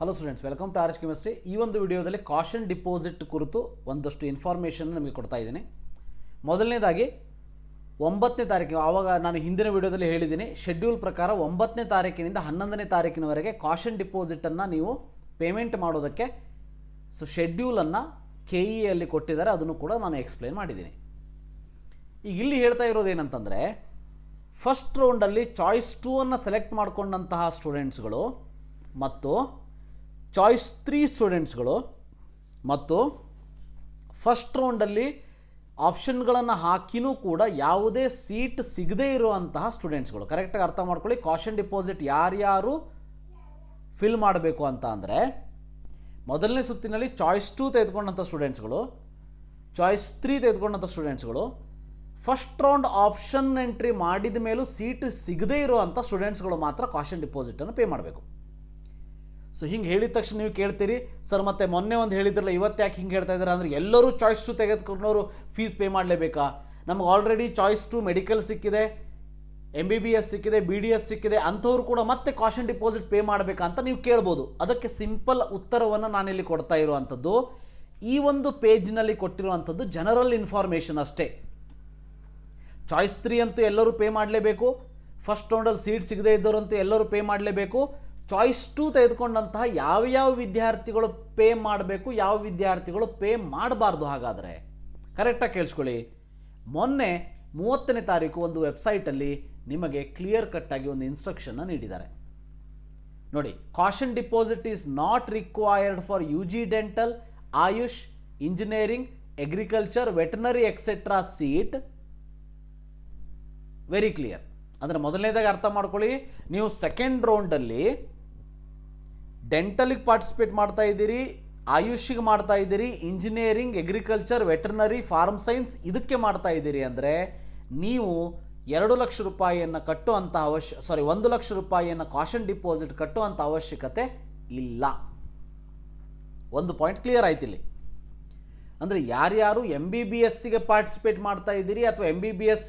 Hello students welcome to R S chemistry ಈ ಒಂದು ವಿಡಿಯೋದಲ್ಲಿ ಕಾಷನ್ ಡಿಪಾಸಿಟ್ ಕುರಿತು ಒಂದಷ್ಟು ಇನ್ಫಾರ್ಮೇಷನ್ ನಿಮಗೆ ಕೊಡ್ತಾ ಇದ್ದೀನಿ. ಮೊದಲನೇದಾಗಿ, ಒಂಬತ್ತನೇ ತಾರೀಕು ಆವಾಗ ನಾನು ಹಿಂದಿನ ವಿಡಿಯೋದಲ್ಲಿ ಹೇಳಿದ್ದೀನಿ ಶೆಡ್ಯೂಲ್ ಪ್ರಕಾರ ಒಂಬತ್ತನೇ ತಾರೀಕಿನಿಂದ ಹನ್ನೊಂದನೇ ತಾರೀಕಿನವರೆಗೆ ಕಾಷನ್ ಡಿಪಾಸಿಟನ್ನು ನೀವು ಪೇಮೆಂಟ್ ಮಾಡೋದಕ್ಕೆ ಸೊ ಶೆಡ್ಯೂಲನ್ನು ಕೆ ಇ ಅಲ್ಲಿ ಕೊಟ್ಟಿದ್ದಾರೆ, ಅದನ್ನು ಕೂಡ ನಾನು ಎಕ್ಸ್ಪ್ಲೇನ್ ಮಾಡಿದ್ದೀನಿ. ಈಗ ಇಲ್ಲಿ ಹೇಳ್ತಾ ಇರೋದು ಏನಂತಂದರೆ ಫಸ್ಟ್ ರೌಂಡಲ್ಲಿ ಚಾಯ್ಸ್ ಟೂ ಅನ್ನು ಸೆಲೆಕ್ಟ್ ಮಾಡಿಕೊಂಡಂತಹ ಸ್ಟೂಡೆಂಟ್ಸ್ಗಳು ಮತ್ತು ಚಾಯ್ಸ್ ತ್ರೀ ಸ್ಟೂಡೆಂಟ್ಸ್ಗಳು ಮತ್ತು ಫಸ್ಟ್ ರೌಂಡಲ್ಲಿ ಆಪ್ಷನ್ಗಳನ್ನು ಹಾಕಿನೂ ಕೂಡ ಯಾವುದೇ ಸೀಟ್ ಸಿಗದೇ ಇರುವಂತಹ ಸ್ಟೂಡೆಂಟ್ಸ್ಗಳು ಕರೆಕ್ಟಾಗಿ ಅರ್ಥ ಮಾಡ್ಕೊಳ್ಳಿ. ಕಾಷನ್ ಡಿಪಾಸಿಟ್ ಯಾರ್ಯಾರು ಫಿಲ್ ಮಾಡಬೇಕು ಅಂತ ಅಂದರೆ ಮೊದಲನೇ ಸುತ್ತಿನಲ್ಲಿ ಚಾಯ್ಸ್ ಟೂ ತೆಗೆದುಕೊಂಡಂಥ ಸ್ಟೂಡೆಂಟ್ಸ್ಗಳು ಚಾಯ್ಸ್ ತ್ರೀ ತೆಗೆದುಕೊಂಡಂಥ ಸ್ಟೂಡೆಂಟ್ಸ್ಗಳು ಫಸ್ಟ್ ರೌಂಡ್ ಆಪ್ಷನ್ ಎಂಟ್ರಿ ಮಾಡಿದ ಮೇಲೂ ಸೀಟ್ ಸಿಗದೇ ಇರುವಂಥ ಸ್ಟೂಡೆಂಟ್ಸ್ಗಳು ಮಾತ್ರ ಕಾಷನ್ ಡಿಪಾಸಿಟನ್ನು ಪೇ ಮಾಡಬೇಕು. ಸೊ ಹಿಂಗೆ ಹೇಳಿದ ತಕ್ಷಣ ನೀವು ಕೇಳ್ತೀರಿ, ಸರ್, ಮತ್ತೆ ಮೊನ್ನೆ ಒಂದು ಹೇಳಿದ್ರಲ್ಲ, ಇವತ್ತು ಯಾಕೆ ಹಿಂಗೆ ಹೇಳ್ತಾ ಇದ್ದಾರೆ ಅಂದರೆ ಎಲ್ಲರೂ ಚಾಯ್ಸ್ ಟು ತೆಗೆದುಕೊಂಡವರು ಫೀಸ್ ಪೇ ಮಾಡಲೇಬೇಕಾ? ನಮ್ಗೆ ಆಲ್ರೆಡಿ ಚಾಯ್ಸ್ ಟು ಮೆಡಿಕಲ್ ಸಿಕ್ಕಿದೆ ಎಂ ಬಿ ಬಿ ಎಸ್ ಸಿಕ್ಕಿದೆ ಬಿ ಡಿ ಎಸ್ ಸಿಕ್ಕಿದೆ, ಅಂಥವ್ರು ಕೂಡ ಮತ್ತೆ ಕಾಶನ್ ಡಿಪಾಸಿಟ್ ಪೇ ಮಾಡಬೇಕಾ ಅಂತ ನೀವು ಕೇಳ್ಬೋದು. ಅದಕ್ಕೆ ಸಿಂಪಲ್ ಉತ್ತರವನ್ನು ನಾನಿಲ್ಲಿ ಕೊಡ್ತಾ ಇರುವಂಥದ್ದು. ಈ ಒಂದು ಪೇಜ್ನಲ್ಲಿ ಕೊಟ್ಟಿರುವಂಥದ್ದು ಜನರಲ್ ಇನ್ಫಾರ್ಮೇಷನ್ ಅಷ್ಟೇ. ಚಾಯ್ಸ್ ತ್ರೀ ಅಂತೂ ಎಲ್ಲರೂ ಪೇ ಮಾಡಲೇಬೇಕು. ಫಸ್ಟ್ ರೌಂಡಲ್ಲಿ ಸೀಟ್ ಸಿಗದೇ ಇದ್ದವರಂತೂ ಎಲ್ಲರೂ ಪೇ ಮಾಡಲೇಬೇಕು. ಚಾಯ್ಸ್ ಟು ತೆಗೆದುಕೊಂಡಂತಹ ಯಾವ ಯಾವ ವಿದ್ಯಾರ್ಥಿಗಳು ಪೇ ಮಾಡಬೇಕು, ಯಾವ ವಿದ್ಯಾರ್ಥಿಗಳು ಪೇ ಮಾಡಬಾರ್ದು ಹಾಗಾದರೆ? ಕರೆಕ್ಟಾಗಿ ಕೇಳಿಸ್ಕೊಳ್ಳಿ. ಮೊನ್ನೆ ಮೂವತ್ತನೇ ತಾರೀಕು ಒಂದು ವೆಬ್ಸೈಟಲ್ಲಿ ನಿಮಗೆ ಕ್ಲಿಯರ್ ಕಟ್ಟಾಗಿ ಒಂದು ಇನ್ಸ್ಟ್ರಕ್ಷನ್ನ ನೀಡಿದ್ದಾರೆ. ನೋಡಿ caution deposit is not required for U G dental AYUSH engineering agriculture veterinary etcetera seat very clear ಅಂದರೆ ಮೊದಲನೇದಾಗಿ ಅರ್ಥ ಮಾಡ್ಕೊಳ್ಳಿ. ನೀವು ಸೆಕೆಂಡ್ ರೌಂಡಲ್ಲಿ ಡೆಂಟಲಿಗೆ ಪಾರ್ಟಿಸಿಪೇಟ್ ಮಾಡ್ತಾ ಇದ್ದೀರಿ, ಆಯುಷಿಗೆ ಮಾಡ್ತಾ ಇದ್ದೀರಿ engineering agriculture veterinary farm science ಇದಕ್ಕೆ ಮಾಡ್ತಾ ಇದ್ದೀರಿ ಅಂದರೆ ನೀವು ಎರಡು ಲಕ್ಷ ರೂಪಾಯಿಯನ್ನು ಕಟ್ಟುವಂಥ ಅವಶ್ಯ ಸಾರಿ ಒಂದು ಲಕ್ಷ ರೂಪಾಯಿಯನ್ನು ಕಾಷನ್ ಡಿಪಾಸಿಟ್ ಕಟ್ಟುವಂಥ ಅವಶ್ಯಕತೆ ಇಲ್ಲ. ಒಂದು ಪಾಯಿಂಟ್ ಕ್ಲಿಯರ್ ಆಯ್ತು ಇಲ್ಲಿ. ಅಂದರೆ ಯಾರ್ಯಾರು ಎಂ ಬಿ ಬಿ ಎಸ್ಸಿಗೆ ಪಾರ್ಟಿಸಿಪೇಟ್ ಮಾಡ್ತಾ ಇದ್ದೀರಿ ಅಥವಾ ಎಂ ಬಿ ಬಿ ಎಸ್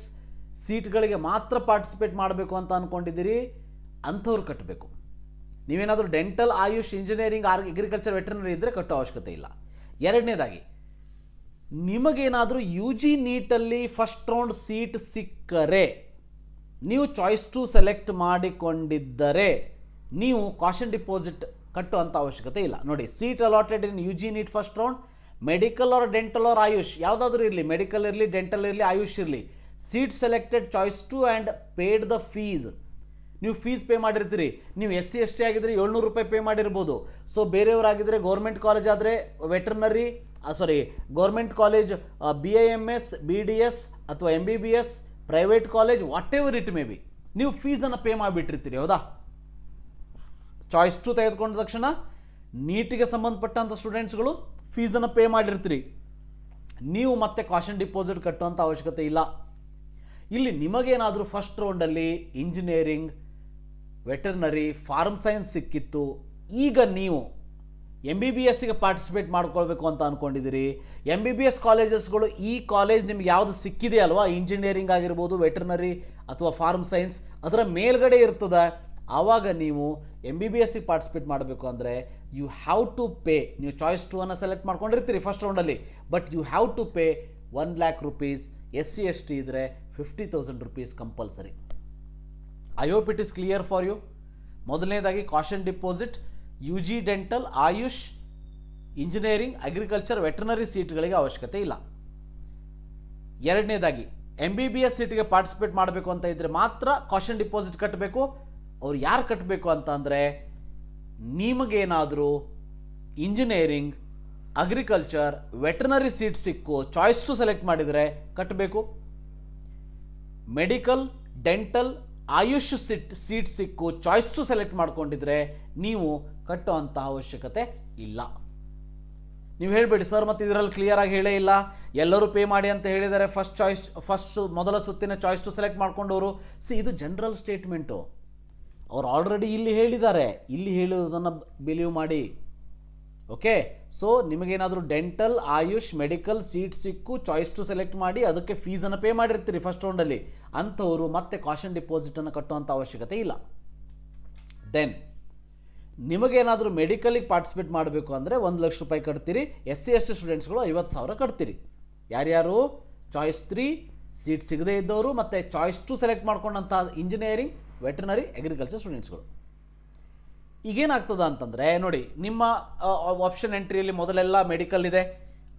ಸೀಟ್ಗಳಿಗೆ ಮಾತ್ರ ಪಾರ್ಟಿಸಿಪೇಟ್ ಮಾಡಬೇಕು ಅಂತ ಅಂದ್ಕೊಂಡಿದ್ದೀರಿ ಅಂಥವ್ರು ಕಟ್ಟಬೇಕು. ನೀವೇನಾದರೂ dental AYUSH engineering or agriculture veterinary ಇದ್ದರೆ ಕಟ್ಟೋ ಅವಶ್ಯಕತೆ ಇಲ್ಲ. ಎರಡನೇದಾಗಿ, ನಿಮಗೇನಾದರೂ ಯು ಜಿ ನೀಟಲ್ಲಿ ಫಸ್ಟ್ ರೌಂಡ್ ಸೀಟ್ ಸಿಕ್ಕರೆ, ನೀವು ಚಾಯ್ಸ್ ಟು ಸೆಲೆಕ್ಟ್ ಮಾಡಿಕೊಂಡಿದ್ದರೆ ನೀವು ಕಾಷನ್ ಡಿಪಾಸಿಟ್ ಕಟ್ಟುವಂಥ ಅವಶ್ಯಕತೆ ಇಲ್ಲ. ನೋಡಿ seat allotted in U G NEET first round medical or dental or AYUSH, ಯಾವುದಾದ್ರೂ ಇರಲಿ ಮೆಡಿಕಲ್ ಇರಲಿ ಡೆಂಟಲ್ ಇರಲಿ, ಆಯುಷ್ ಇರಲಿ seat selected choice two and paid the fees ನೀವು ಫೀಸ್ ಪೇ ಮಾಡಿರ್ತೀರಿ. ನೀವು ಎಸ್ ಸಿ ಎಸ್ ಟಿ ಆಗಿದ್ರೆ ಏಳ್ನೂರು ರೂಪಾಯಿ ಪೇ ಮಾಡಿರ್ಬೋದು. ಸೊ ಬೇರೆಯವರಾಗಿದ್ದರೆ ಗೌರ್ಮೆಂಟ್ ಕಾಲೇಜ್ ಆದರೆ veterinary sorry government college B I M S B D S ಅಥವಾ M B B S private college whatever it may be ನೀವು ಫೀಸನ್ನು ಪೇ ಮಾಡಿಬಿಟ್ಟಿರ್ತೀರಿ, ಹೌದಾ? ಚಾಯ್ಸ್ ಟು ತೆಗೆದುಕೊಂಡ ತಕ್ಷಣ ನೀಟಿಗೆ ಸಂಬಂಧಪಟ್ಟಂಥ ಸ್ಟೂಡೆಂಟ್ಸ್ಗಳು ಫೀಸನ್ನು ಪೇ ಮಾಡಿರ್ತೀರಿ. ನೀವು ಮತ್ತೆ ಕಾಷನ್ ಡಿಪಾಸಿಟ್ ಕಟ್ಟುವಂಥ ಅವಶ್ಯಕತೆ ಇಲ್ಲ. ಇಲ್ಲಿ ನಿಮಗೇನಾದರೂ ಫಸ್ಟ್ ರೌಂಡಲ್ಲಿ ಇಂಜಿನಿಯರಿಂಗ್ ವೆಟರ್ನರಿ ಫಾರ್ಮ್ ಸೈನ್ಸ್ ಸಿಕ್ಕಿತ್ತು, ಈಗ ನೀವು ಎಂ ಬಿ ಬಿ ಎಸ್ಸಿಗೆ ಪಾರ್ಟಿಸಿಪೇಟ್ ಮಾಡ್ಕೊಳ್ಬೇಕು ಅಂತ ಅಂದ್ಕೊಂಡಿದ್ದೀರಿ ಎಂ ಬಿ ಬಿ ಎಸ್ ಕಾಲೇಜಸ್ಗಳು ಈ ಕಾಲೇಜ್ ನಿಮ್ಗೆ ಯಾವುದು ಸಿಕ್ಕಿದೆ ಅಲ್ವಾ? ಇಂಜಿನಿಯರಿಂಗ್ ಆಗಿರ್ಬೋದು, ವೆಟರ್ನರಿ ಅಥವಾ ಫಾರ್ಮ್ ಸೈನ್ಸ್ ಅದರ ಮೇಲ್ಗಡೆ ಇರ್ತದೆ. ಆವಾಗ ನೀವು ಎಂ ಬಿ ಬಿ ಎಸ್ಸಿಗೆ ಪಾರ್ಟಿಸಿಪೇಟ್ ಮಾಡಬೇಕು ಅಂದರೆ ಯು ಹ್ಯಾವ್ ಟು ಪೇ ನೀವು ಚಾಯ್ಸ್ ಟು ಅನ್ನು ಸೆಲೆಕ್ಟ್ ಮಾಡ್ಕೊಂಡಿರ್ತೀರಿ first ರೌಂಡಲ್ಲಿ but you have to pay one lakh rupees S C S T ಇದ್ದರೆ fifty thousand rupees compulsory I hope it is clear for you ಮೊದಲನೇದಾಗಿ caution deposit U G dental AYUSH engineering agriculture veterinary ಸೀಟ್ಗಳಿಗೆ ಅವಶ್ಯಕತೆ ಇಲ್ಲ. ಎರಡನೇದಾಗಿ M B B S ಸೀಟ್ಗೆ participate ಮಾಡಬೇಕು ಅಂತ ಇದ್ದರೆ ಮಾತ್ರ ಕಾಷನ್ ಡಿಪಾಸಿಟ್ ಕಟ್ಟಬೇಕು ಅವ್ರು ಯಾರು ಕಟ್ಟಬೇಕು ಅಂತ ಅಂದರೆ ನಿಮಗೇನಾದರೂ ಇಂಜಿನಿಯರಿಂಗ್ ಅಗ್ರಿಕಲ್ಚರ್ ವೆಟರ್ನರಿ ಸೀಟ್ ಸಿಕ್ಕು ಚಾಯ್ಸ್ ಟು ಸೆಲೆಕ್ಟ್ ಮಾಡಿದರೆ ಕಟ್ಟಬೇಕು medical dental AYUSH seat seat ಸಿಕ್ಕು ಚಾಯ್ಸ್ ಟು ಸೆಲೆಕ್ಟ್ ಮಾಡ್ಕೊಂಡಿದ್ರೆ ನೀವು ಕಟ್ಟುವಂತಹ ಅವಶ್ಯಕತೆ ಇಲ್ಲ. ನೀವು ಹೇಳಬೇಡಿ, ಸರ್, ಮತ್ತು ಇದರಲ್ಲಿ ಕ್ಲಿಯರ್ ಆಗಿ ಹೇಳೇ ಇಲ್ಲ. ಎಲ್ಲರೂ ಪೇ ಮಾಡಿ ಅಂತ ಹೇಳಿದರೆ ಫಸ್ಟ್ ಚಾಯ್ಸ್ ಫಸ್ಟ್ ಮೊದಲ ಸುತ್ತಿನ ಚಾಯ್ಸ್ ಟು ಸೆಲೆಕ್ಟ್ ಮಾಡ್ಕೊಂಡವರು. ಸಿ ಇದು ಜನರಲ್ ಸ್ಟೇಟ್ಮೆಂಟು ಅವ್ರು ಆಲ್ರೆಡಿ ಇಲ್ಲಿ ಹೇಳಿದ್ದಾರೆ. ಇಲ್ಲಿ ಹೇಳೋದನ್ನು ಬಿಲೀವ್ ಮಾಡಿ. ಓಕೆ ಸೊ ನಿಮಗೇನಾದರೂ ಡೆಂಟಲ್ ಆಯುಷ್ ಮೆಡಿಕಲ್ ಸೀಟ್ ಸಿಕ್ಕು ಚಾಯ್ಸ್ ಟು ಸೆಲೆಕ್ಟ್ ಮಾಡಿ, ಅದಕ್ಕೆ ಫೀಸನ್ನು ಪೇ ಮಾಡಿರ್ತೀರಿ ಫಸ್ಟ್ ರೌಂಡಲ್ಲಿ ಅಂಥವರು ಮತ್ತೆ ಕಾಷನ್ ಡಿಪಾಸಿಟನ್ನು ಕಟ್ಟುವಂಥ ಅವಶ್ಯಕತೆ ಇಲ್ಲ. ದೆನ್ ನಿಮಗೇನಾದರೂ ಮೆಡಿಕಲಿಗೆ ಪಾರ್ಟಿಸಿಪೇಟ್ ಮಾಡಬೇಕು ಅಂದರೆ ಒಂದು ಲಕ್ಷ ರೂಪಾಯಿ ಕಟ್ತೀರಿ ಎಸ್ ಸಿ ಎಸ್ ಟಿ ಸ್ಟೂಡೆಂಟ್ಸ್ಗಳು ಐವತ್ತು ಸಾವಿರ ಕಟ್ತೀರಿ. ಯಾರ್ಯಾರು? ಚಾಯ್ಸ್ ತ್ರೀ ಸೀಟ್ ಸಿಗದೇ ಇದ್ದವರು ಮತ್ತು ಚಾಯ್ಸ್ ಟು ಸೆಲೆಕ್ಟ್ ಮಾಡ್ಕೊಂಡಂಥ ಇಂಜಿನಿಯರಿಂಗ್ ವೆಟರ್ನರಿ ಅಗ್ರಿಕಲ್ಚರ್ ಸ್ಟೂಡೆಂಟ್ಸ್ಗಳು ಈಗೇನಾಗ್ತದ ಅಂತಂದರೆ, ನೋಡಿ, ನಿಮ್ಮ ಆಪ್ಷನ್ ಎಂಟ್ರಿಯಲ್ಲಿ ಮೊದಲೆಲ್ಲ ಮೆಡಿಕಲ್ ಇದೆ,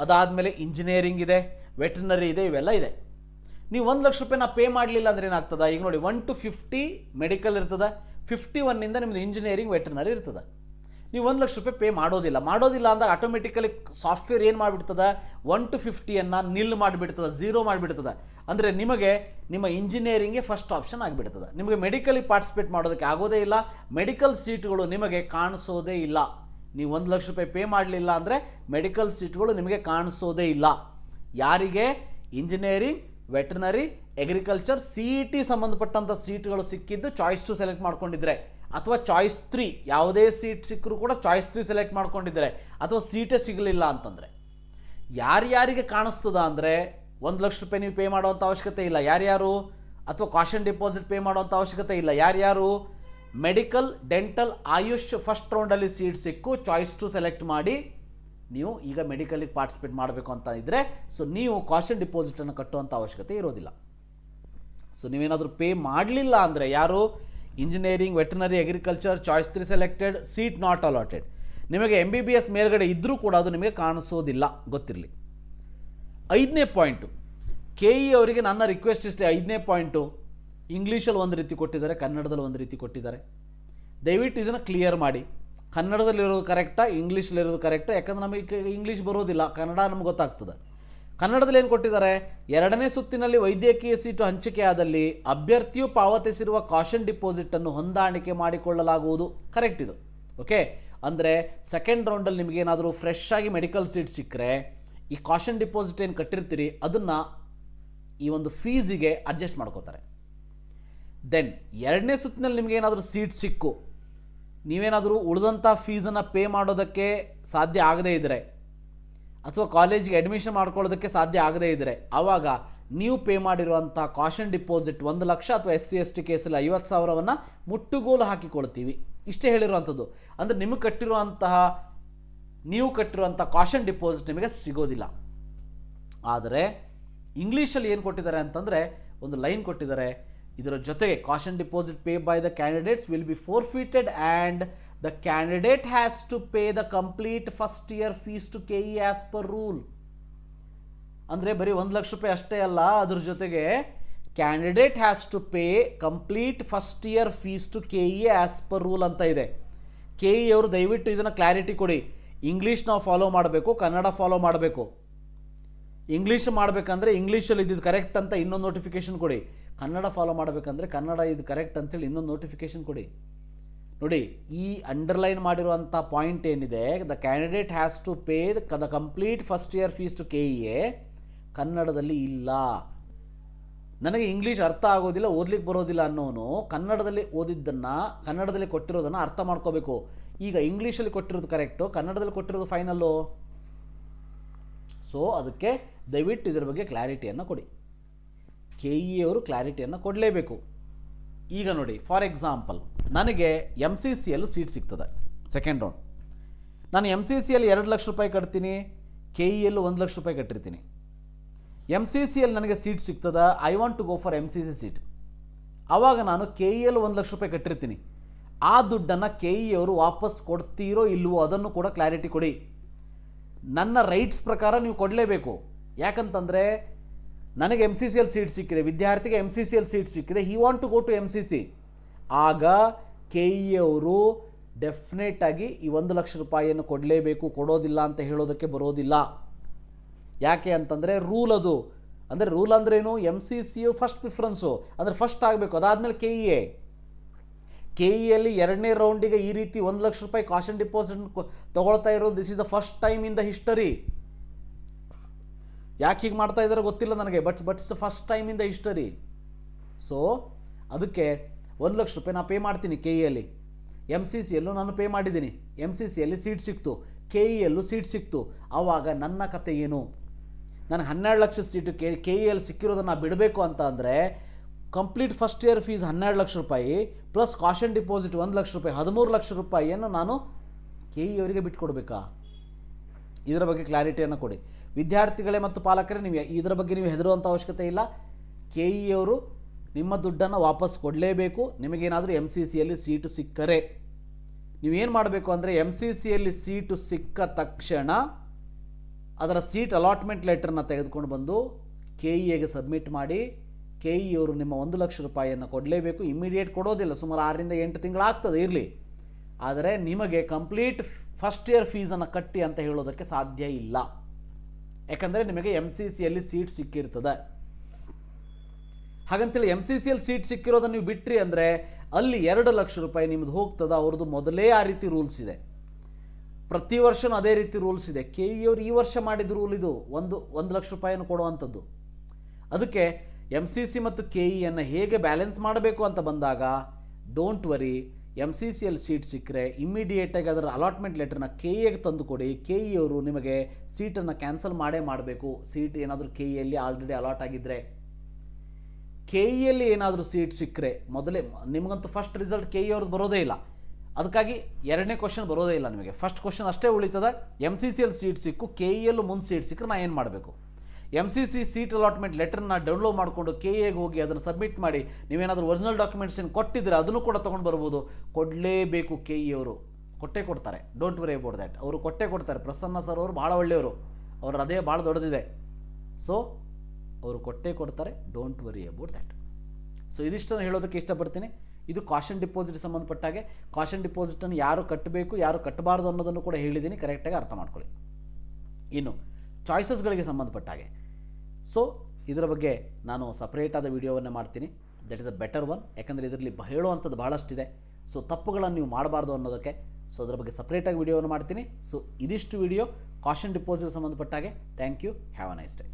ಅದಾದಮೇಲೆ ಇಂಜಿನಿಯರಿಂಗ್ ಇದೆ ವೆಟರ್ನರಿ ಇದೆ, ಇವೆಲ್ಲ ಇದೆ. ನೀವು ಒಂದು ಲಕ್ಷ ರೂಪಾಯಿ ನಾ ಪೇ ಮಾಡಲಿಲ್ಲ ಅಂದ್ರೆ ಏನಾಗ್ತದೆ? ಈಗ ನೋಡಿ ಒನ್ ಟು ಫಿಫ್ಟಿ ಮೆಡಿಕಲ್ ಇರ್ತದೆ ಫಿಫ್ಟಿ ಒನ್ನಿಂದ ನಿಮ್ಮದು ಇಂಜಿನಿಯರಿಂಗ್ ವೆಟರ್ನರಿ ಇರ್ತದೆ. ನೀವು ಒಂದು ಲಕ್ಷ ರೂಪಾಯಿ ಪೇ ಮಾಡೋದಿಲ್ಲ. ಮಾಡೋದಿಲ್ಲ ಅಂದಾಗ ಆಟೋಮೆಟಿಕಲಿ ಸಾಫ್ಟ್ವೇರ್ ಏನು ಮಾಡಿಬಿಡ್ತದೆ? ಒನ್ ಟು ಫಿಫ್ಟಿಯನ್ನು ನಿಲ್ ಮಾಡಿಬಿಡ್ತದೆ ಝೀರೋ ಮಾಡಿಬಿಡ್ತದೆ. ಅಂದರೆ ನಿಮಗೆ, ನಿಮ್ಮ ಇಂಜಿನಿಯರಿಂಗೇ ಫಸ್ಟ್ ಆಪ್ಷನ್ ಆಗಿಬಿಡ್ತದೆ. ನಿಮಗೆ ಮೆಡಿಕಲಿ ಪಾರ್ಟಿಸಿಪೇಟ್ ಮಾಡೋದಕ್ಕೆ ಆಗೋದೇ ಇಲ್ಲ. ಮೆಡಿಕಲ್ ಸೀಟ್ಗಳು ನಿಮಗೆ ಕಾಣಿಸೋದೇ ಇಲ್ಲ. ನೀವು ಒಂದು ಲಕ್ಷ ರೂಪಾಯಿ ಪೇ ಮಾಡಲಿಲ್ಲ ಅಂದರೆ ಮೆಡಿಕಲ್ ಸೀಟ್ಗಳು ನಿಮಗೆ ಕಾಣಿಸೋದೇ ಇಲ್ಲ. ಯಾರಿಗೆ? Engineering veterinary agriculture C E T ಸಂಬಂಧಪಟ್ಟಂಥ ಸೀಟ್ಗಳು ಸಿಕ್ಕಿದ್ದು ಚಾಯ್ಸ್ ಟು ಸೆಲೆಕ್ಟ್ ಮಾಡ್ಕೊಂಡಿದ್ರೆ. ಅಥವಾ ಚಾಯ್ಸ್ ತ್ರೀ ಯಾವುದೇ ಸೀಟ್ ಸಿಕ್ಕರೂ ಕೂಡ ಚಾಯ್ಸ್ ತ್ರೀ ಸೆಲೆಕ್ಟ್ ಮಾಡ್ಕೊಂಡಿದ್ದಾರೆ. ಅಥವಾ ಸೀಟೇ ಸಿಗಲಿಲ್ಲ ಅಂತಂದರೆ. ಯಾರ್ಯಾರಿಗೆ ಕಾಣಿಸ್ತದ ಅಂದರೆ ಒಂದು ಲಕ್ಷ ರೂಪಾಯಿ ನೀವು ಪೇ ಮಾಡುವಂಥ ಅವಶ್ಯಕತೆ ಇಲ್ಲ. ಯಾರ್ಯಾರು ಅಥವಾ ಕಾಷನ್ ಡಿಪಾಸಿಟ್ ಪೇ ಮಾಡುವಂಥ ಅವಶ್ಯಕತೆ ಇಲ್ಲ. ಯಾರ್ಯಾರು ಮೆಡಿಕಲ್ ಡೆಂಟಲ್ ಆಯುಷ್ ಫಸ್ಟ್ ರೌಂಡಲ್ಲಿ ಸೀಟ್ ಸಿಕ್ಕು ಚಾಯ್ಸ್ ಟು ಸೆಲೆಕ್ಟ್ ಮಾಡಿ ನೀವು ಈಗ ಮೆಡಿಕಲಿಗೆ ಪಾರ್ಟಿಸಿಪೇಟ್ ಮಾಡಬೇಕು ಅಂತ ಇದ್ದರೆ ಸೊ ನೀವು ಕಾಷನ್ ಡಿಪಾಸಿಟನ್ನು ಕಟ್ಟುವಂಥ ಅವಶ್ಯಕತೆ ಇರೋದಿಲ್ಲ. ಸೊ ನೀವೇನಾದರೂ ಪೇ ಮಾಡಲಿಲ್ಲ ಅಂದರೆ ಯಾರು? Engineering veterinary agriculture choice three selected seat not allotted ನಿಮಗೆ ಎಂ ಬಿ ಬಿ ಎಸ್ ಮೇಲ್ಗಡೆ ಇದ್ದರೂ ಕೂಡ ಅದು ನಿಮಗೆ ಕಾಣಿಸೋದಿಲ್ಲ, ಗೊತ್ತಿರಲಿ. ಐದನೇ ಪಾಯಿಂಟು ಕೆ ಇ ಅವರಿಗೆ ನನ್ನ ರಿಕ್ವೆಸ್ಟ್ ಇಷ್ಟೇ, ಐದನೇ ಪಾಯಿಂಟು ಇಂಗ್ಲೀಷಲ್ಲಿ ಒಂದು ರೀತಿ ಕೊಟ್ಟಿದ್ದಾರೆ, ಕನ್ನಡದಲ್ಲಿ ಒಂದು ರೀತಿ ಕೊಟ್ಟಿದ್ದಾರೆ. ದಯವಿಟ್ಟು ಇದನ್ನು ಕ್ಲಿಯರ್ ಮಾಡಿ. ಕನ್ನಡದಲ್ಲಿರೋದು ಕರೆಕ್ಟಾ ಇಂಗ್ಲೀಷಲ್ಲಿರೋದು ಕರೆಕ್ಟಾ ಯಾಕಂದ್ರೆ ನಮಗೆ ಇಂಗ್ಲೀಷ್ ಬರೋದಿಲ್ಲ, ಕನ್ನಡ ನಮ್ಗೆ ಗೊತ್ತಾಗ್ತದೆ. ಕನ್ನಡದಲ್ಲಿ ಏನು ಕೊಟ್ಟಿದ್ದಾರೆ? ಎರಡನೇ ಸುತ್ತಿನಲ್ಲಿ ವೈದ್ಯಕೀಯ ಸೀಟು ಹಂಚಿಕೆಯಾದಲ್ಲಿ ಅಭ್ಯರ್ಥಿಯು ಪಾವತಿಸಿರುವ ಕಾಷನ್ ಡಿಪಾಸಿಟನ್ನು ಹೊಂದಾಣಿಕೆ ಮಾಡಿಕೊಳ್ಳಲಾಗುವುದು. ಕರೆಕ್ಟ್ ಇದು. ಓಕೆ ಅಂದರೆ ಸೆಕೆಂಡ್ ರೌಂಡಲ್ಲಿ ನಿಮಗೇನಾದರೂ ಫ್ರೆಶ್ ಆಗಿ ಮೆಡಿಕಲ್ ಸೀಟ್ ಸಿಕ್ಕರೆ, ಈ ಕಾಷನ್ ಡಿಪಾಸಿಟ್ ಏನು ಕಟ್ಟಿರ್ತೀರಿ? ಅದನ್ನು ಈ ಒಂದು ಫೀಸಿಗೆ ಅಡ್ಜಸ್ಟ್ ಮಾಡ್ಕೋತಾರೆ. ದೆನ್ ಎರಡನೇ ಸುತ್ತಿನಲ್ಲಿ ನಿಮಗೆ ಏನಾದರೂ ಸೀಟ್ ಸಿಕ್ಕು, ನೀವೇನಾದರೂ ಉಳಿದಂಥ ಫೀಸನ್ನು ಪೇ ಮಾಡೋದಕ್ಕೆ ಸಾಧ್ಯ ಆಗದೇ ಇದ್ದರೆ ಅಥವಾ ಕಾಲೇಜಿಗೆ ಅಡ್ಮಿಷನ್ ಮಾಡ್ಕೊಳ್ಳೋದಕ್ಕೆ ಸಾಧ್ಯ ಆಗದೇ ಇದ್ದರೆ ಆವಾಗ ನೀವು ಪೇ ಮಾಡಿರುವಂಥ ಕಾಷನ್ ಡಿಪಾಸಿಟ್ ಒಂದು ಲಕ್ಷ ಅಥವಾ ಎಸ್ ಸಿ ಎಸ್ ಟಿ ಕೇಸಲ್ಲಿ ಐವತ್ತು ಸಾವಿರವನ್ನು ಮುಟ್ಟುಗೋಲು ಹಾಕಿಕೊಳ್ತೀವಿ ಇಷ್ಟೇ ಹೇಳಿರುವಂಥದ್ದು. ಅಂದರೆ ನಿಮಗೆ ಕಟ್ಟಿರುವಂತಹ, ನೀವು ಕಟ್ಟಿರುವಂಥ ಕಾಷನ್ ಡಿಪಾಸಿಟ್ ನಿಮಗೆ ಸಿಗೋದಿಲ್ಲ. ಆದರೆ ಇಂಗ್ಲೀಷಲ್ಲಿ ಏನು ಕೊಟ್ಟಿದ್ದಾರೆ ಅಂತಂದರೆ, ಒಂದು ಲೈನ್ ಕೊಟ್ಟಿದ್ದಾರೆ. ಇದರ ಜೊತೆಗೆ caution deposit pay by the candidates will be forfeited and the candidate has to pay the complete first year fees to K E as per rule ಅಂದರೆ ಬರೀ ಒಂದು ಲಕ್ಷ ರೂಪಾಯಿ ಅಷ್ಟೇ ಅಲ್ಲ, ಅದ್ರ ಜೊತೆಗೆ candidate has to pay complete first year fees to K E as per rule ಅಂತ ಇದೆ. ಕೆ ಇ ಅವರು ದಯವಿಟ್ಟು ಇದನ್ನು ಕ್ಲಾರಿಟಿ ಕೊಡಿ. ಇಂಗ್ಲೀಷ್ ನಾವು ಫಾಲೋ ಮಾಡಬೇಕು, ಕನ್ನಡ ಫಾಲೋ ಮಾಡಬೇಕು. ಇಂಗ್ಲೀಷ್ ಮಾಡಬೇಕಂದ್ರೆ ಇಂಗ್ಲೀಷಲ್ಲಿ ಇದ್ದಿದ್ದು ಕರೆಕ್ಟ್ ಅಂತ ಇನ್ನೊಂದು ನೋಟಿಫಿಕೇಶನ್ ಕೊಡಿ. ಕನ್ನಡ ಫಾಲೋ ಮಾಡಬೇಕಂದ್ರೆ ಕನ್ನಡ ಇದು ಕರೆಕ್ಟ್ ಅಂತೇಳಿ ಇನ್ನೊಂದು ನೋಟಿಫಿಕೇಶನ್ ಕೊಡಿ. ನೋಡಿ, ಈ ಅಂಡರ್ಲೈನ್ ಮಾಡಿರುವಂಥ ಪಾಯಿಂಟ್ ಏನಿದೆ the candidate has to pay the complete first year fees to K E A ಕನ್ನಡದಲ್ಲಿ ಇಲ್ಲ. ನನಗೆ ಇಂಗ್ಲೀಷ್ ಅರ್ಥ ಆಗೋದಿಲ್ಲ, ಓದ್ಲಿಕ್ಕೆ ಬರೋದಿಲ್ಲ ಅನ್ನೋನು ಕನ್ನಡದಲ್ಲಿ ಓದಿದ್ದನ್ನು, ಕನ್ನಡದಲ್ಲಿ ಕೊಟ್ಟಿರೋದನ್ನು ಅರ್ಥ ಮಾಡ್ಕೋಬೇಕು. ಈಗ ಇಂಗ್ಲೀಷಲ್ಲಿ ಕೊಟ್ಟಿರೋದು ಕರೆಕ್ಟು ಕನ್ನಡದಲ್ಲಿ ಕೊಟ್ಟಿರೋದು ಫೈನಲ್ಲು ಸೊ ಅದಕ್ಕೆ ದಯವಿಟ್ಟು ಇದರ ಬಗ್ಗೆ ಕ್ಲಾರಿಟಿಯನ್ನು ಕೊಡಿ. ಕೆ ಇ ಅವರು ಕ್ಲಾರಿಟಿಯನ್ನು ಕೊಡಲೇಬೇಕು. ಈಗ ನೋಡಿ ಫಾರ್ ಎಕ್ಸಾಂಪಲ್ ನನಗೆ ಎಂ ಸಿ ಸಿಯಲ್ಲೂ ಸೀಟ್ ಸಿಗ್ತದೆ. ಸೆಕೆಂಡ್ ರೌಂಡ್ ನಾನು ಎಂ ಸಿ ಸಿಯಲ್ಲಿ ಎರಡು ಲಕ್ಷ ರೂಪಾಯಿ ಕಟ್ತೀನಿ ಕೆ ಇಯಲ್ಲೂ ಒಂದು ಲಕ್ಷ ರೂಪಾಯಿ ಕಟ್ಟಿರ್ತೀನಿ. ಎಂ ಸಿ ಸಿಯಲ್ಲಿ ನನಗೆ ಸೀಟ್ ಸಿಗ್ತದ? I want to go for M C C seat ಆವಾಗ ನಾನು ಕೆ ಇಯಲ್ಲಿ ಒಂದು ಲಕ್ಷ ರೂಪಾಯಿ ಕಟ್ಟಿರ್ತೀನಿ. ಆ ದುಡ್ಡನ್ನು ಕೆ ಇ ಅವರು ವಾಪಸ್ ಕೊಡ್ತೀರೋ ಇಲ್ವೋ ಅದನ್ನು ಕೂಡ ಕ್ಲಾರಿಟಿ ಕೊಡಿ. ನನ್ನ ರೈಟ್ಸ್ ಪ್ರಕಾರ ನೀವು ಕೊಡಲೇಬೇಕು. ಯಾಕಂತಂದರೆ ನನಗೆ M C C L seat ಸಿಕ್ಕಿದೆ, ವಿದ್ಯಾರ್ಥಿಗೆ M C C L seat ಸಿಕ್ಕಿದೆ he want to go to M C C ಆಗ ಕೆ ಇ ಅವರು ಡೆಫಿನೆಟ್ ಆಗಿ ಈ ಒಂದು ಲಕ್ಷ ರೂಪಾಯಿಯನ್ನು ಕೊಡಲೇಬೇಕು, ಕೊಡೋದಿಲ್ಲ ಅಂತ ಹೇಳೋದಕ್ಕೆ ಬರೋದಿಲ್ಲ. ಯಾಕೆ ಅಂತಂದರೆ ರೂಲ್ ಅದು. ಅಂದರೆ ರೂಲ್ ಅಂದ್ರೇನು ಎಂ ಸಿ ಸಿಯು ಫಸ್ಟ್ ಪ್ರಿಫರೆನ್ಸು ಅಂದರೆ ಫಸ್ಟ್ ಆಗಬೇಕು. ಅದಾದಮೇಲೆ ಕೆ ಇ ಎ ಕೆ ಇಯಲ್ಲಿ ಎರಡನೇ ರೌಂಡಿಗೆ ಈ ರೀತಿ ಒಂದು ಲಕ್ಷ ರೂಪಾಯಿ ಕಾಶನ್ ಡಿಪಾಸಿಟ್ ತೊಗೊಳ್ತಾ ಇರೋದು this is the first time in the history ಯಾಕೆ ಹೀಗೆ ಮಾಡ್ತಾ ಇದ್ದಾರೆ ಗೊತ್ತಿಲ್ಲ ನನಗೆ but but it's first time in the history so ಅದಕ್ಕೆ ಒಂದು ಲಕ್ಷ ರೂಪಾಯಿ ನಾನು ಪೇ ಮಾಡ್ತೀನಿ ಕೆ ಇಯಲ್ಲಿ ಎಂ ಸಿ ಸಿಯಲ್ಲೂ ನಾನು ಪೇ ಮಾಡಿದ್ದೀನಿ. ಎಂ ಸಿ ಸಿಯಲ್ಲಿ ಸೀಟ್ ಸಿಕ್ತು. ಕೆ ಇಯಲ್ಲೂ ಸೀಟ್ ಸಿಕ್ತು. ಆವಾಗ ನನ್ನ ಕತೆ ಏನು? ನನಗೆ ಹನ್ನೆರಡು ಲಕ್ಷ ಸೀಟು ಕೆ ಕೆ ಇಯಲ್ಲಿ ಸಿಕ್ಕಿರೋದನ್ನು ಬಿಡಬೇಕು ಅಂತ ಅಂದರೆ ಕಂಪ್ಲೀಟ್ ಫಸ್ಟ್ ಇಯರ್ ಫೀಸ್ ಹನ್ನೆರಡು ಲಕ್ಷ ರೂಪಾಯಿ ಪ್ಲಸ್ ಕಾಷನ್ ಡಿಪಾಸಿಟ್ ಒಂದು ಲಕ್ಷ ರೂಪಾಯಿ, ಹದಿಮೂರು ಲಕ್ಷ ರೂಪಾಯಿಯನ್ನು ನಾನು ಕೆ ಇ ಅವರಿಗೆ ಬಿಟ್ಕೊಡ್ಬೇಕಾ? ಇದರ ಬಗ್ಗೆ ಕ್ಲಾರಿಟಿಯನ್ನು ಕೊಡಿ. ವಿದ್ಯಾರ್ಥಿಗಳೇ ಮತ್ತು ಪಾಲಕರೇ, ನೀವು ಇದರ ಬಗ್ಗೆ ನೀವು ಹೆದರುವಂಥ ಅವಶ್ಯಕತೆ ಇಲ್ಲ. ಕೆ ಇ ಅವರು ನಿಮ್ಮ ದುಡ್ಡನ್ನು ವಾಪಸ್ ಕೊಡಲೇಬೇಕು. ನಿಮಗೇನಾದರೂ ಎಂ ಸಿ ಸಿಯಲ್ಲಿ ಸೀಟು ಸಿಕ್ಕರೆ. ನೀವೇನು ಮಾಡಬೇಕು ಅಂದರೆ ಎಂ ಸಿ ಸಿಯಲ್ಲಿ ಸೀಟು ಸಿಕ್ಕ ತಕ್ಷಣ ಅದರ ಸೀಟ್ ಅಲಾಟ್ಮೆಂಟ್ ಲೆಟರ್ನ ತೆಗೆದುಕೊಂಡು ಬಂದು ಕೆ ಇ ಎಗೆ ಸಬ್ಮಿಟ್ ಮಾಡಿ ಕೆ ಇ ಅವರು ನಿಮ್ಮ ಒಂದು ಲಕ್ಷ ರೂಪಾಯಿಯನ್ನು ಕೊಡಲೇಬೇಕು. ಇಮ್ಮಿಡಿಯೇಟ್ ಕೊಡೋದಿಲ್ಲ. ಸುಮಾರು ಆರರಿಂದ ಎಂಟು ತಿಂಗಳಾಗ್ತದೆ ಇರಲಿ. ಆದರೆ ನಿಮಗೆ ಕಂಪ್ಲೀಟ್ ಫಸ್ಟ್ ಇಯರ್ ಫೀಸನ್ನು ಕಟ್ಟಿ ಅಂತ ಹೇಳೋದಕ್ಕೆ ಸಾಧ್ಯ ಇಲ್ಲ. ಯಾಕಂದರೆ ನಿಮಗೆ ಎಂ ಸಿ ಸಿಯಲ್ಲಿ ಸೀಟ್ ಸಿಕ್ಕಿರ್ತದೆ. ಹಾಗಂತೇಳಿ ಎಂ ಸಿ ಸಿಯಲ್ಲಿ ಸೀಟ್ ಸಿಕ್ಕಿರೋದನ್ನು ನೀವು ಬಿಟ್ರಿ ಅಂದರೆ ಅಲ್ಲಿ ಎರಡು ಲಕ್ಷ ರೂಪಾಯಿ ನಿಮ್ಮದು ಹೋಗ್ತದೆ, ಅವ್ರದ್ದು ಮೊದಲೇ ಆ ರೀತಿ ರೂಲ್ಸ್ ಇದೆ. ಪ್ರತಿ ವರ್ಷನೂ ಅದೇ ರೀತಿ ರೂಲ್ಸ್ ಇದೆ. ಕೆ ಇ ಅವರು ಈ ವರ್ಷ ಮಾಡಿದ ರೂಲ್ ಇದು, ಒಂದು ಒಂದು ಲಕ್ಷ ರೂಪಾಯಿಯನ್ನು ಕೊಡುವಂಥದ್ದು. ಅದಕ್ಕೆ ಎಂ ಸಿ ಸಿ ಮತ್ತು ಕೆ ಇಯನ್ನು ಹೇಗೆ ಬ್ಯಾಲೆನ್ಸ್ ಮಾಡಬೇಕು ಅಂತ ಬಂದಾಗ don't worry M C C L seat ಸಿಕ್ಕರೆ ಇಮ್ಮಿಡಿಯೇಟಾಗಿ ಅದರ ಅಲಾಟ್ಮೆಂಟ್ ಲೆಟರ್ನ ಕೆ ಎಗೆ ತಂದುಕೊಡಿ ಕೆ ಇ ಅವರು ನಿಮಗೆ ಸೀಟನ್ನು ಕ್ಯಾನ್ಸಲ್ ಮಾಡೇ ಮಾಡಬೇಕು. ಸೀಟ್ ಏನಾದರೂ ಕೆ ಇಯಲ್ಲಿ ಆಲ್ರೆಡಿ ಅಲಾಟ್ ಆಗಿದ್ದರೆ ಕೆ ಇಯಲ್ಲಿ ಏನಾದರೂ ಸೀಟ್ ಸಿಕ್ಕರೆ, ಮೊದಲೇ ನಿಮಗಂತೂ ಫಸ್ಟ್ ರಿಸಲ್ಟ್ ಕೆ ಇ ಅವ್ರದ್ದು ಬರೋದೇ ಇಲ್ಲ. ಅದಕ್ಕಾಗಿ ಎರಡನೇ ಕ್ವಶನ್ ಬರೋದೇ ಇಲ್ಲ ನಿಮಗೆ. ಫಸ್ಟ್ ಕ್ವಶನ್ ಅಷ್ಟೇ ಉಳಿತದೆ. M C C L seat ಸಿಕ್ಕು ಕೆ ಇಯಲ್ಲೂ ಮುಂದೆ ಸೀಟ್ ಸಿಕ್ಕರೆ ನಾ ಏನು ಮಾಡಬೇಕು? M C C seat allotment ಲೆಟರ್ನ download ಮಾಡಿಕೊಂಡು ಕೆ ಎಗೆ ಹೋಗಿ ಅದನ್ನು ಸಬ್ಮಿಟ್ ಮಾಡಿ, ನೀವೇನಾದರೂ ಒರಿಜಿನಲ್ ಡಾಕ್ಯುಮೆಂಟ್ಸ್ ಏನು ಕೊಟ್ಟಿದ್ರೆ ಅದನ್ನು ಕೂಡ ತೊಗೊಂಡು ಬರ್ಬೋದು. ಕೊಡಲೇಬೇಕು ಕೆ ಇ ಅವರು. ಕೊಟ್ಟೇ ಕೊಡ್ತಾರೆ. ಡೋಂಟ್ ವರಿ ಅಬೌಟ್ ದ್ಯಾಟ್ ಅವರು ಕೊಟ್ಟೇ ಕೊಡ್ತಾರೆ. ಪ್ರಸನ್ನ ಸರ್ ಅವರು ಭಾಳ ಒಳ್ಳೆಯವರು. ಅವ್ರ ಅದೇ ಭಾಳ ದೊಡ್ಡದಿದೆ. ಸೊ ಅವರು ಕೊಟ್ಟೇ ಕೊಡ್ತಾರೆ. Don't worry about that so ಇದಿಷ್ಟನ್ನು ಹೇಳೋದಕ್ಕೆ ಇಷ್ಟಪಡ್ತೀನಿ. ಇದು ಕಾಷನ್ ಡಿಪಾಸಿಟ್ ಸಂಬಂಧಪಟ್ಟಾಗೆ ಕಾಷನ್ ಡಿಪಾಸಿಟನ್ನು ಯಾರು ಕಟ್ಟಬೇಕು, ಯಾರು ಕಟ್ಟಬಾರ್ದು ಅನ್ನೋದನ್ನು ಕೂಡ ಹೇಳಿದ್ದೀನಿ. ಕರೆಕ್ಟಾಗಿ ಅರ್ಥ ಮಾಡ್ಕೊಳ್ಳಿ. ಇನ್ನು ಚಾಯ್ಸಸ್ಗಳಿಗೆ ಸಂಬಂಧಪಟ್ಟಾಗೆ ಸೊ ಇದರ ಬಗ್ಗೆ ನಾನು ಸಪ್ರೇಟಾದ ವಿಡಿಯೋವನ್ನು ಮಾಡ್ತೀನಿ. That is a better one ಯಾಕಂದರೆ ಇದರಲ್ಲಿ ಹೇಳುವಂಥದ್ದು ಬಹಳಷ್ಟಿದೆ. ಸೊ ತಪ್ಪುಗಳನ್ನು ನೀವು ಮಾಡಬಾರ್ದು ಅನ್ನೋದಕ್ಕೆ ಸೊ ಅದರ ಬಗ್ಗೆ ಸಪ್ರೇಟಾಗಿ ವಿಡಿಯೋವನ್ನು ಮಾಡ್ತೀನಿ. ಸೊ ಇದಿಷ್ಟು video caution deposit ಸಂಬಂಧಪಟ್ಟಾಗೆ thank you have a nice day